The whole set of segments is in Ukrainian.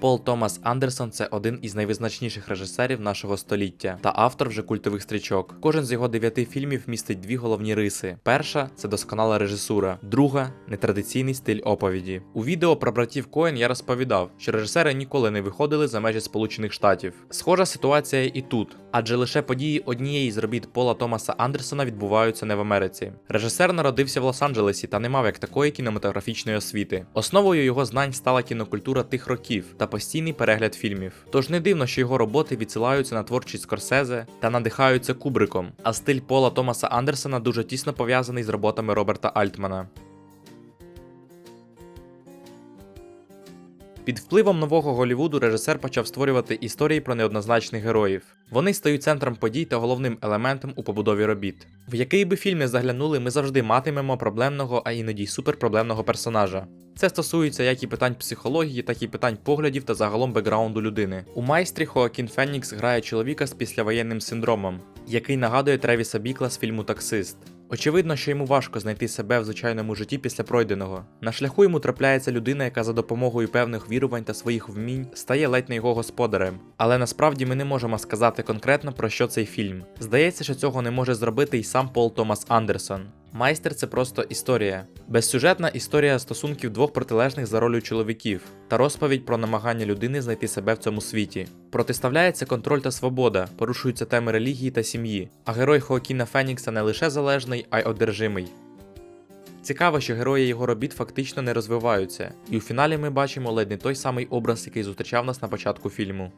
Пол Томас Андерсон це один із найвизначніших режисерів нашого століття та автор вже культових стрічок. Кожен з його дев'яти фільмів містить дві головні риси: перша це досконала режисура, друга нетрадиційний стиль оповіді. У відео про братів Коен я розповідав, що режисери ніколи не виходили за межі Сполучених Штатів. Схожа ситуація і тут, адже лише події однієї з робіт Пола Томаса Андерсона відбуваються не в Америці. Режисер народився в Лос-Анджелесі та не мав як такої кінематографічної освіти. Основою його знань стала кінокультура тих років та постійний перегляд фільмів. Тож не дивно, що його роботи відсилаються на творчість Скорсезе та надихаються Кубриком. А стиль Пола Томаса Андерсона дуже тісно пов'язаний з роботами Роберта Альтмана. Під впливом нового Голлівуду режисер почав створювати історії про неоднозначних героїв. Вони стають центром подій та головним елементом у побудові робіт. В який би фільм не заглянули, ми завжди матимемо проблемного, а іноді суперпроблемного персонажа. Це стосується як і питань психології, так і питань поглядів та загалом бекграунду людини. У майстрі Хоакін Фенікс грає чоловіка з післявоєнним синдромом, який нагадує Тревіса Бікла з фільму Таксист. Очевидно, що йому важко знайти себе в звичайному житті після пройденого. На шляху йому трапляється людина, яка за допомогою певних вірувань та своїх вмінь стає ледь не його господарем. Але насправді ми не можемо сказати конкретно про що цей фільм. Здається, що цього не може зробити й сам Пол Томас Андерсон. Майстер це просто історія. Безсюжетна історія стосунків двох протилежних за ролью чоловіків та розповідь про намагання людини знайти себе в цьому світі. Протиставляється контроль та свобода, порушуються теми релігії та сім'ї, а герой Хоакіна Фенікса не лише залежний, а й одержимий. Цікаво, що герої його робіт фактично не розвиваються, і у фіналі ми бачимо ледь не той самий образ, який зустрічав нас на початку фільму.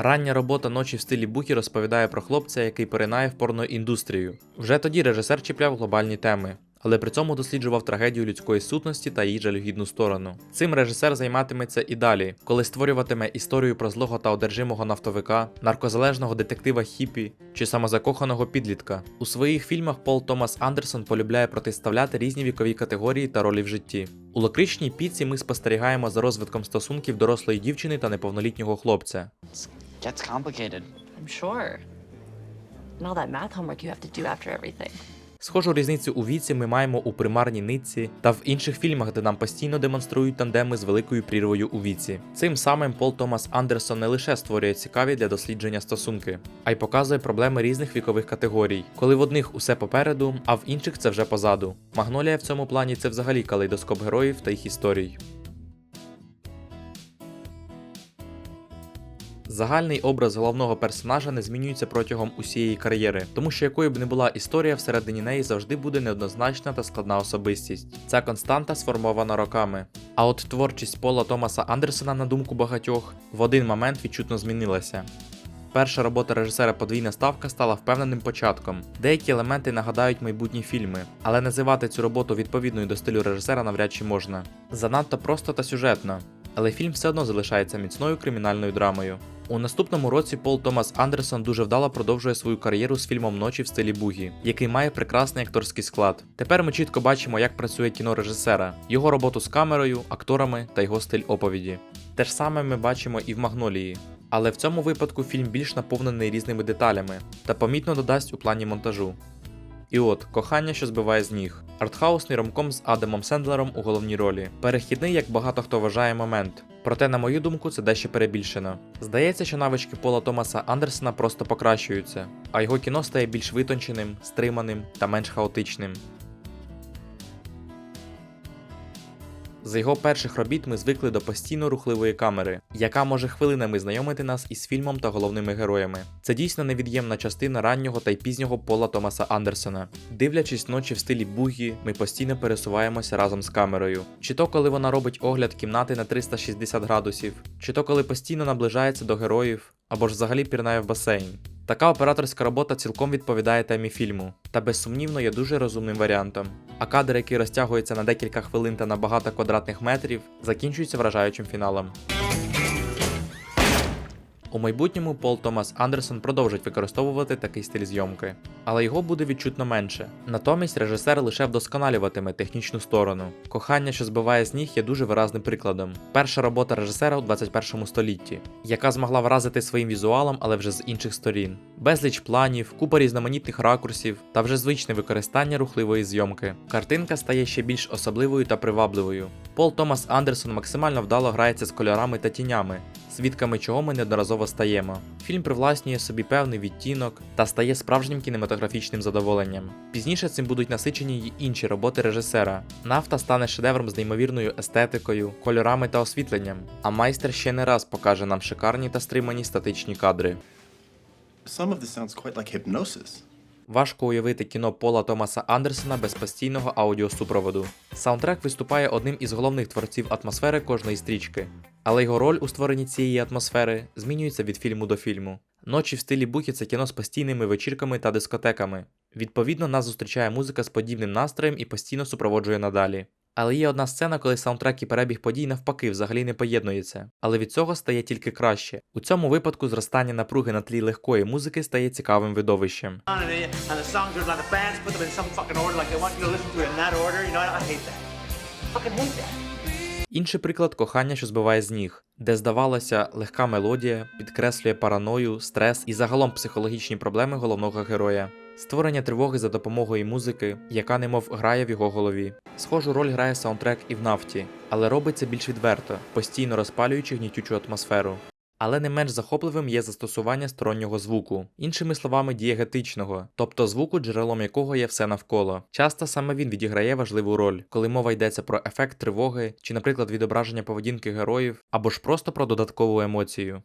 Рання робота ночі в стилі Букі розповідає про хлопця, який поринає в порноіндустрію. Вже тоді режисер чіпляв глобальні теми, але при цьому досліджував трагедію людської сутності та її жалюгідну сторону. Цим режисер займатиметься і далі, коли створюватиме історію про злого та одержимого нафтовика, наркозалежного детектива Хіпі чи самозакоханого підлітка. У своїх фільмах Пол Томас Андерсон полюбляє протиставляти різні вікові категорії та ролі в житті. У лакричній піці ми спостерігаємо за розвитком стосунків дорослої дівчини та неповнолітнього хлопця. Gets complicated. I'm sure. And all that math homework you have to do after everything. Схожу різницю у віці ми маємо у примарній нитці та в інших фільмах, де нам постійно демонструють тандеми з великою прірвою у віці. Цим самим Пол Томас Андерсон не лише створює цікаві для дослідження стосунки, а й показує проблеми різних вікових категорій, коли в одних усе попереду, а в інших це вже позаду. Магнолія в цьому плані це взагалі калейдоскоп героїв та їх історій. Загальний образ головного персонажа не змінюється протягом усієї кар'єри, тому що якою б не була історія, всередині неї завжди буде неоднозначна та складна особистість. Ця константа сформована роками. А от творчість Пола Томаса Андерсона, на думку багатьох, в один момент відчутно змінилася. Перша робота режисера Подвійна ставка стала впевненим початком. Деякі елементи нагадають майбутні фільми, але називати цю роботу відповідною до стилю режисера навряд чи можна. Занадто просто та сюжетно, але фільм все одно залишається міцною кримінальною драмою. У наступному році Пол Томас Андерсон дуже вдало продовжує свою кар'єру з фільмом Ночі в стилі Бугі, який має прекрасний акторський склад. Тепер ми чітко бачимо, як працює кіно режисера, його роботу з камерою, акторами та його стиль оповіді. Те ж саме ми бачимо і в Магнолії. Але в цьому випадку фільм більш наповнений різними деталями та помітно додасть у плані монтажу. І от кохання, що збиває з ніг. Артхаусний ромком з Адамом Сендлером у головній ролі. Перехідний, як багато хто вважає момент. Проте, на мою думку, це дещо перебільшено. Здається, що навички Пола Томаса Андерсена просто покращуються, а його кіно стає більш витонченим, стриманим та менш хаотичним. За його перших робіт ми звикли до постійно рухливої камери, яка може хвилинами знайомити нас із фільмом та головними героями. Це дійсно невід'ємна частина раннього та й пізнього Пола Томаса Андерсона. Дивлячись ночі в стилі бугі, ми постійно пересуваємося разом з камерою. Чи то коли вона робить огляд кімнати на 360 градусів, чи то коли постійно наближається до героїв, або ж взагалі пірнає в басейн. Така операторська робота цілком відповідає темі фільму, та безсумнівно є дуже розумним варіантом. А кадр, який розтягується на декілька хвилин та на багато квадратних метрів, закінчується вражаючим фіналом. У майбутньому Пол Томас Андерсон продовжить використовувати такий стиль зйомки, але його буде відчутно менше. Натомість режисер лише вдосконалюватиме технічну сторону. Кохання, що збиває з ніг, є дуже виразним прикладом. Перша робота режисера у 21 столітті, яка змогла вразити своїм візуалом, але вже з інших сторін. Безліч планів, купа різноманітних ракурсів та вже звичне використання рухливої зйомки. Картинка стає ще більш особливою та привабливою. Пол Томас Андерсон максимально вдало грається з кольорами та тінями, свідками чого ми неодноразово стаємо. Фільм привласнює собі певний відтінок та стає справжнім кінематографічним задоволенням. Пізніше цим будуть насичені й інші роботи режисера. Нафта стане шедевром з неймовірною естетикою, кольорами та освітленням. А майстер ще не раз покаже нам шикарні та стримані статичні кадри. Some of this sounds quite like hypnosis. Важко уявити кіно Пола Томаса Андерсона без постійного аудіосупроводу. Саундтрек виступає одним із головних творців атмосфери кожної стрічки, але його роль у створенні цієї атмосфери змінюється від фільму до фільму. Ночі в стилі Бухі це кіно з постійними вечірками та дискотеками. Відповідно, нас зустрічає музика з подібним настроєм і постійно супроводжує надалі. Але є одна сцена, коли саундтрек і перебіг подій навпаки взагалі не поєднуються. Але від цього стає тільки краще. У цьому випадку зростання напруги на тлі легкої музики стає цікавим видовищем. Fucking hate that. Інший приклад кохання, що збиває з ніг, де здавалося, легка мелодія підкреслює параною, стрес і загалом психологічні проблеми головного героя. Створення тривоги за допомогою музики, яка немов грає в його голові. Схожу роль грає саундтрек і в нафті, але робиться більш відверто, постійно розпалюючи гнітючу атмосферу. Але не менш захопливим є застосування стороннього звуку, іншими словами, дієгетичного, тобто звуку, джерелом якого є все навколо. Часто саме він відіграє важливу роль, коли мова йдеться про ефект тривоги чи, наприклад, відображення поведінки героїв, або ж просто про додаткову емоцію.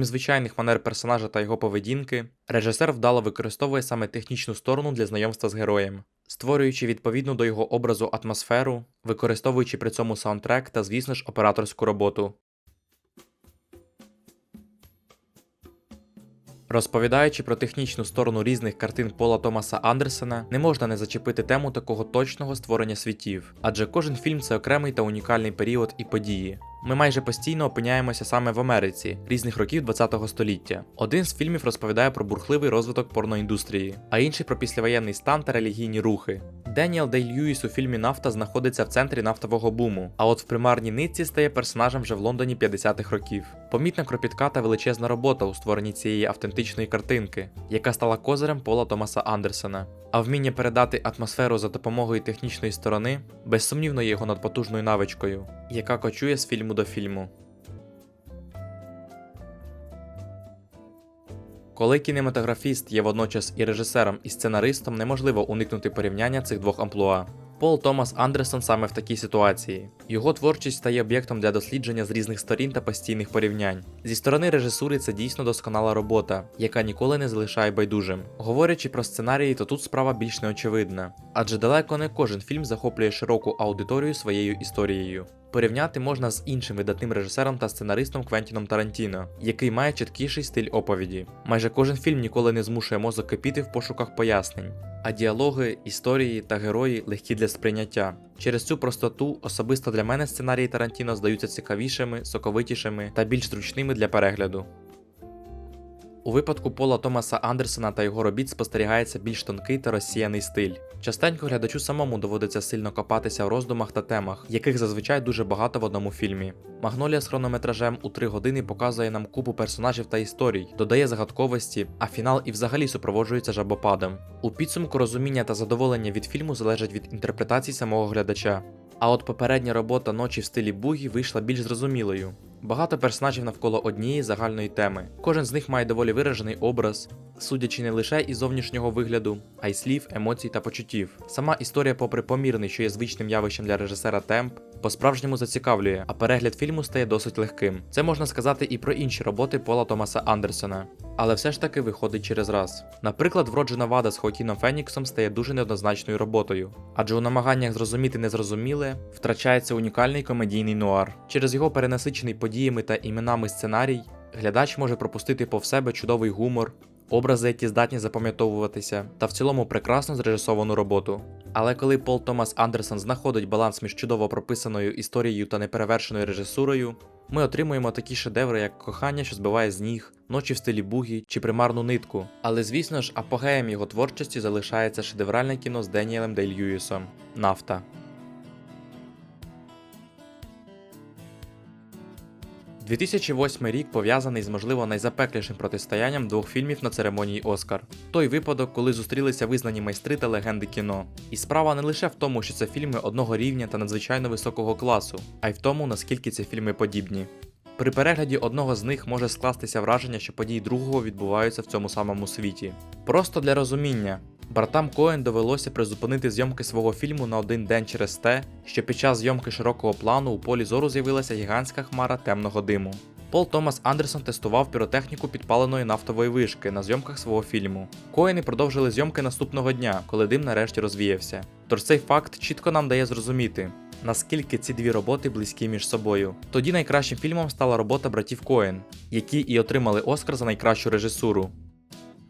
Крім звичайних манер персонажа та його поведінки, режисер вдало використовує саме технічну сторону для знайомства з героєм, створюючи відповідну до його образу атмосферу, використовуючи при цьому саундтрек та, звісно ж, операторську роботу. Розповідаючи про технічну сторону різних картин Пола Томаса Андерсена, не можна не зачепити тему такого точного створення світів, адже кожен фільм це окремий та унікальний період і події. Ми майже постійно опиняємося саме в Америці різних років ХХ століття. Один з фільмів розповідає про бурхливий розвиток порноіндустрії, а інший про післявоєнний стан та релігійні рухи. Деніел Дей Льюіс у фільмі Нафта знаходиться в центрі нафтового буму, а от в примарній нитці стає персонажем вже в Лондоні 50-х років. Помітна кропітка та величезна робота у створенні цієї автентичної картинки, яка стала козирем Пола Томаса Андерсона. А вміння передати атмосферу за допомогою технічної сторони безсумнівно є його надпотужною навичкою, яка кочує з фільму до фільму. Коли кінематографіст є водночас і режисером, і сценаристом, неможливо уникнути порівняння цих двох амплуа. Пол Томас Андерсон саме в такій ситуації. Його творчість стає об'єктом для дослідження з різних сторін та постійних порівнянь. Зі сторони режисури це дійсно досконала робота, яка ніколи не залишає байдужим. Говорячи про сценарії, то тут справа більш неочевидна, адже далеко не кожен фільм захоплює широку аудиторію своєю історією. Порівняти можна з іншим видатним режисером та сценаристом Квентіном Тарантіно, який має чіткіший стиль оповіді. Майже кожен фільм ніколи не змушує мозок кипіти в пошуках пояснень, а діалоги, історії та герої легкі для сприйняття. Через цю простоту особисто для мене сценарії Тарантіно здаються цікавішими, соковитішими та більш зручними для перегляду. У випадку Пола Томаса Андерсона та його робіт спостерігається більш тонкий та розсіяний стиль. Частенько глядачу самому доводиться сильно копатися в роздумах та темах, яких зазвичай дуже багато в одному фільмі. Магнолія з хронометражем у 3 години показує нам купу персонажів та історій, додає загадковості, а фінал і взагалі супроводжується жабопадом. У підсумку розуміння та задоволення від фільму залежать від інтерпретації самого глядача. А от попередня робота ночі в стилі бугі вийшла більш зрозумілою. Багато персонажів навколо однієї загальної теми. Кожен з них має доволі виражений образ, судячи не лише із зовнішнього вигляду, а й слів, емоцій та почуттів. Сама історія, попри помірний, що є звичним явищем для режисера темп, по-справжньому зацікавлює, а перегляд фільму стає досить легким. Це можна сказати і про інші роботи Пола Томаса Андерсона. Але все ж таки виходить через раз. Наприклад, вроджена вада з Хоакіном Феніксом стає дуже неоднозначною роботою, адже у намаганнях зрозуміти незрозуміле втрачається унікальний комедійний нуар. Через його перенасичений подіями та іменами сценарій, глядач може пропустити повз себе чудовий гумор, образи, які здатні запам'ятовуватися, та в цілому прекрасно зрежисовану роботу. Але коли Пол Томас Андерсон знаходить баланс між чудово прописаною історією та неперевершеною режисурою, ми отримуємо такі шедеври, як кохання, що збиває з ніг, ночі в стилі бугі чи примарну нитку. Але звісно ж, апогеєм його творчості залишається шедевральне кіно з Деніелем Дель Льюісом Нафта. 2008 рік пов'язаний з можливо найзапеклішим протистоянням двох фільмів на церемонії Оскар. Той випадок, коли зустрілися визнані майстри та легенди кіно. І справа не лише в тому, що це фільми одного рівня та надзвичайно високого класу, а й в тому, наскільки ці фільми подібні. При перегляді одного з них може скластися враження, що події другого відбуваються в цьому самому світі. Просто для розуміння. Братам Коен довелося призупинити зйомки свого фільму на один день через те, що під час зйомки широкого плану у полі зору з'явилася гігантська хмара темного диму. Пол Томас Андерсон тестував піротехніку підпаленої нафтової вишки на зйомках свого фільму. Коени продовжили зйомки наступного дня, коли дим нарешті розвіявся. Тож цей факт чітко нам дає зрозуміти, наскільки ці дві роботи близькі між собою. Тоді найкращим фільмом стала робота братів Коен, які і отримали Оскар за найкращу режисуру.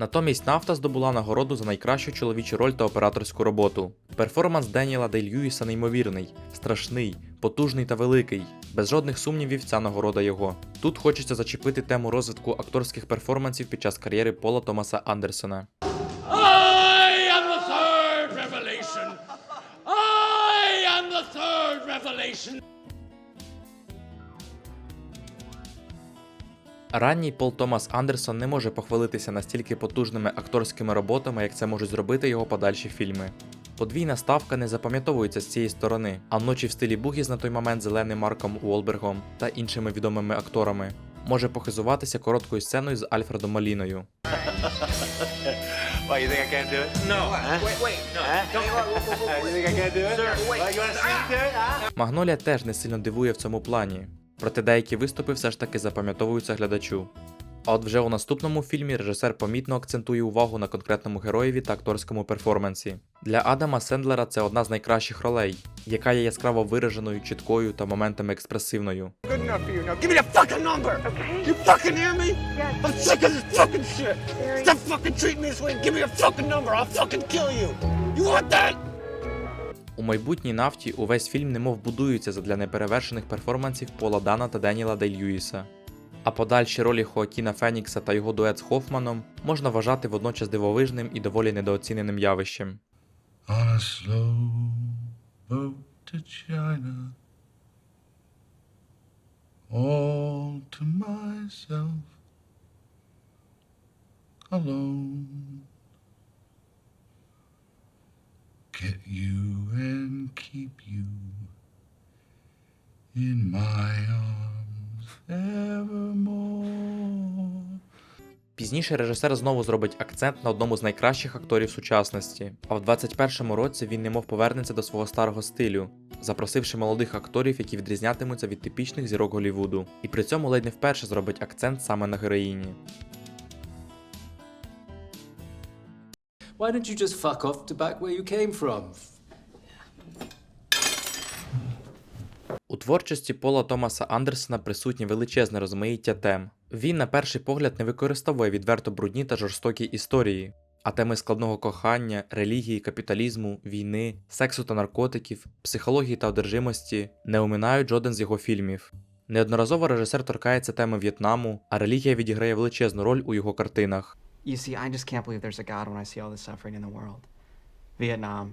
Натомість нафта здобула нагороду за найкращу чоловічу роль та операторську роботу. Перформанс Деніела Дель Льюіса неймовірний, страшний, потужний та великий. Без жодних сумнівів ця нагорода його. Тут хочеться зачепити тему розвитку акторських перформансів під час кар'єри Пола Томаса Андерсона. I am the third revelation. Ранній Пол Томас Андерсон не може похвалитися настільки потужними акторськими роботами, як це можуть зробити його подальші фільми. Подвійна ставка не запам'ятовується з цієї сторони, а ночі в стилі Бугі на той момент зеленим Марком Уолбергом та іншими відомими акторами може похизуватися короткою сценою з Альфредом Маліною. Why, you think I can't do it? No. Huh? Wait, wait. No. Huh? you think I can't do it? Sir, wait. Well, you want to sneak to it, huh? Магнолія теж не сильно дивує в цьому плані, проте деякі виступи все ж таки запам'ятовуються глядачу. А от вже у наступному фільмі режисер помітно акцентує увагу на конкретному героєві та акторському перформансі. Для Адама Сендлера це одна з найкращих ролей, яка є яскраво вираженою, чіткою та моментами експресивною. You want that? У майбутній нафті увесь фільм немов будується задля неперевершених перформансів Пола Дана та Деніела Дель Льюіса. А подальші ролі Хоакіна Фенікса та його дует з Хофманом можна вважати водночас дивовижним і доволі недооціненим явищем. on a slow boat to China, all to myself, alone. Get you and keep you in my arms evermore. Пізніше режисер знову зробить акцент на одному з найкращих акторів сучасності, а в 21-му році він немов повернеться до свого старого стилю, запросивши молодих акторів, які відрізнятимуться від типічних зірок Голлівуду, і при цьому ледь не вперше зробить акцент саме на героїні. Why don't you just fuck off to back where you came from? У творчості Пола Томаса Андерсона присутнє величезне розмаїття тем. Він, на перший погляд, не використовує відверто брудні та жорстокі історії, а теми складного кохання, релігії, капіталізму, війни, сексу та наркотиків, психології та одержимості не оминають жоден з його фільмів. Неодноразово режисер торкається теми В'єтнаму, а релігія відіграє величезну роль у його картинах. You see, I just can't believe there's a God when I see all the suffering in the world. Vietnam,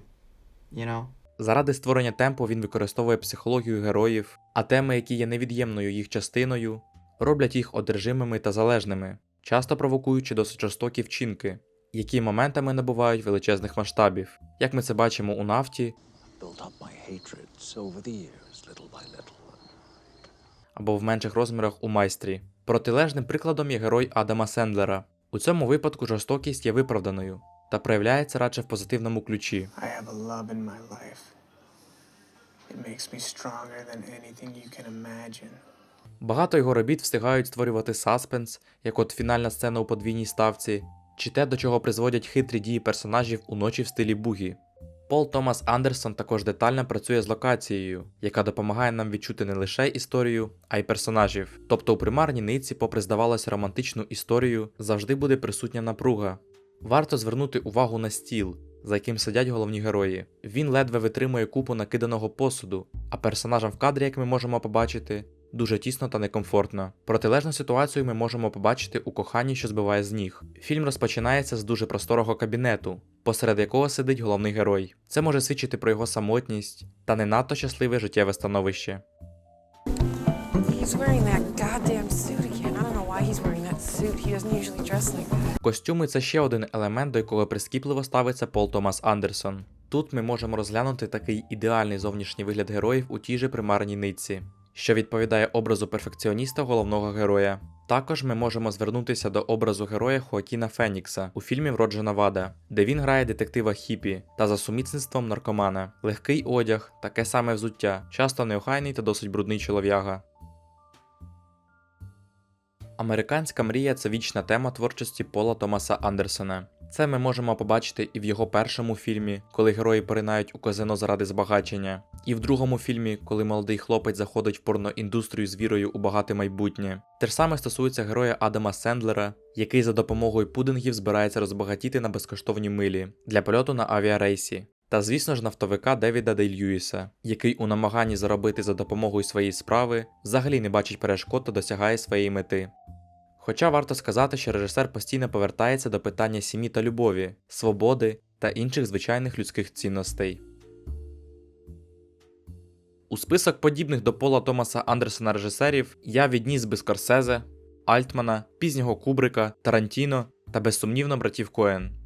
you know? Заради створення темпу він використовує психологію героїв, а теми, які є невід'ємною їх частиною, роблять їх одержимими та залежними, часто провокуючи досить жорстокі вчинки, які моментами набувають величезних масштабів, як ми це бачимо у нафті або в менших розмірах у майстрі. Протилежним прикладом є герой Адама Сендлера. У цьому випадку жорстокість є виправданою та проявляється радше в позитивному ключі. Багато його робіт встигають створювати саспенс, як от фінальна сцена у подвійній ставці, чи те, до чого призводять хитрі дії персонажів у ночі в стилі бугі. Пол Томас Андерсон також детально працює з локацією, яка допомагає нам відчути не лише історію, а й персонажів. Тобто у примарній нитці, попри здавалося романтичну історію, завжди буде присутня напруга. Варто звернути увагу на стіл, за яким сидять головні герої. Він ледве витримує купу накиданого посуду, а персонажам в кадрі, як ми можемо побачити, дуже тісно та некомфортно. Протилежну ситуацію ми можемо побачити у коханні, що збиває з ніг. Фільм розпочинається з дуже просторого кабінету, посеред якого сидить головний герой. Це може свідчити про його самотність та не надто щасливе життєве становище. Костюми це ще один елемент, до якого прискіпливо ставиться Пол Томас Андерсон. Тут ми можемо розглянути такий ідеальний зовнішній вигляд героїв у тій же примарній нитці, що відповідає образу перфекціоніста головного героя. Також ми можемо звернутися до образу героя Хоакіна Фенікса у фільмі Вроджена Вада, де він грає детектива Хіпі та за сумісництвом наркомана, легкий одяг, таке саме взуття, часто неохайний та досить брудний чолов'яга. Американська мрія це вічна тема творчості Пола Томаса Андерсона. Це ми можемо побачити і в його першому фільмі, коли герої поринають у казино заради збагачення, і в другому фільмі, коли молодий хлопець заходить в порноіндустрію з вірою у багате майбутнє. Те ж саме стосується героя Адама Сендлера, який за допомогою пудингів збирається розбагатіти на безкоштовні милі для польоту на авіарейсі. Та звісно ж нафтовика Девіда Льюіса, який у намаганні заробити за допомогою своєї справи взагалі не бачить перешкод та досягає своєї мети. Хоча варто сказати, що режисер постійно повертається до питання сім'ї та любові, свободи та інших звичайних людських цінностей. У список подібних до Пола Томаса Андерсона режисерів я відніс би Скорсезе, Альтмана, пізнього Кубрика, Тарантіно та безсумнівно братів Коен.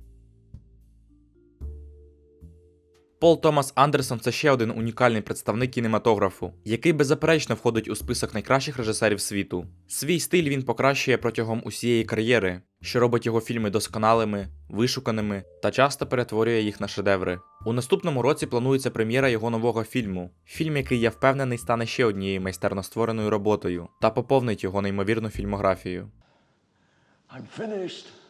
Пол Томас Андерсон це ще один унікальний представник кінематографу, який беззаперечно входить у список найкращих режисерів світу. Свій стиль він покращує протягом усієї кар'єри, що робить його фільми досконалими, вишуканими та часто перетворює їх на шедеври. У наступному році планується прем'єра його нового фільму, фільм, який я впевнений стане ще однією майстерно створеною роботою та поповнить його неймовірну фільмографію. I'm finished.